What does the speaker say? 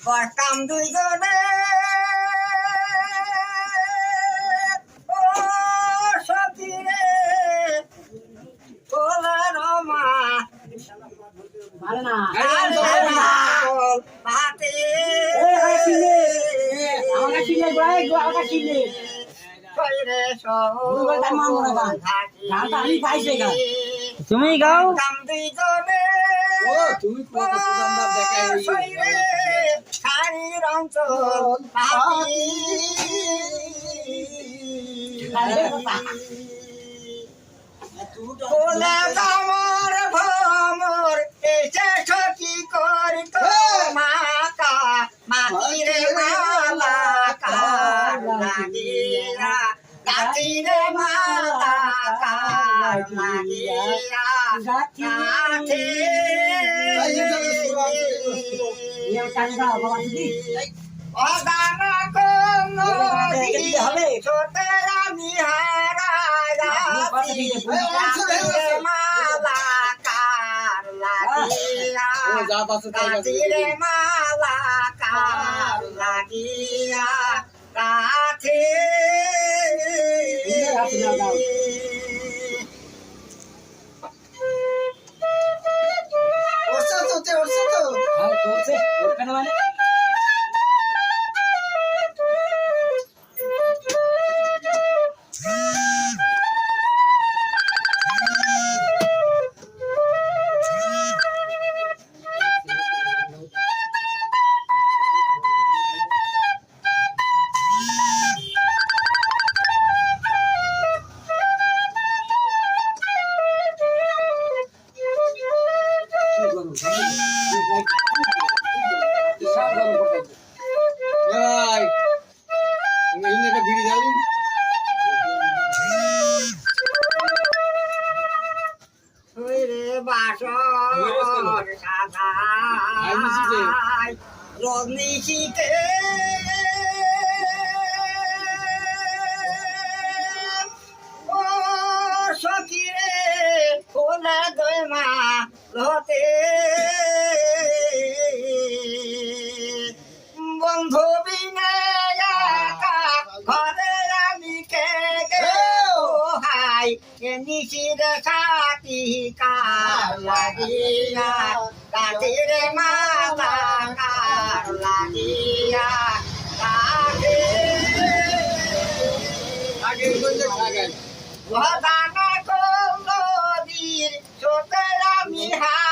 বসতাম দুইজনে ও সতীরে কোলার মা। তুমি গাও দুইজনে বলে দামর ভমর এসে সখী করিত মাকা মাটিরে মালা কার লাগিয়া গাছিরে মালা কার লাগিয়া গাছে নিয়ম টান দাও বাবা দিদি অদানা কোন দেখতে হবে। ছোটে আমি হারায়াছি গাছিরে মালা কার লাগিয়া গাছিরে মালা কার লাগিয়া গাছে दूर से वोट करने वाले Thank you. রে বাসর আই নিশিতে। সাদাই রনিশিতে ও সখিরে কোলে দই মা নাই নিশির খাতি কার লাগিয়া কাতির মাতা কার লাগিয়া ভাগানে কৌলীর চোখের আমি হা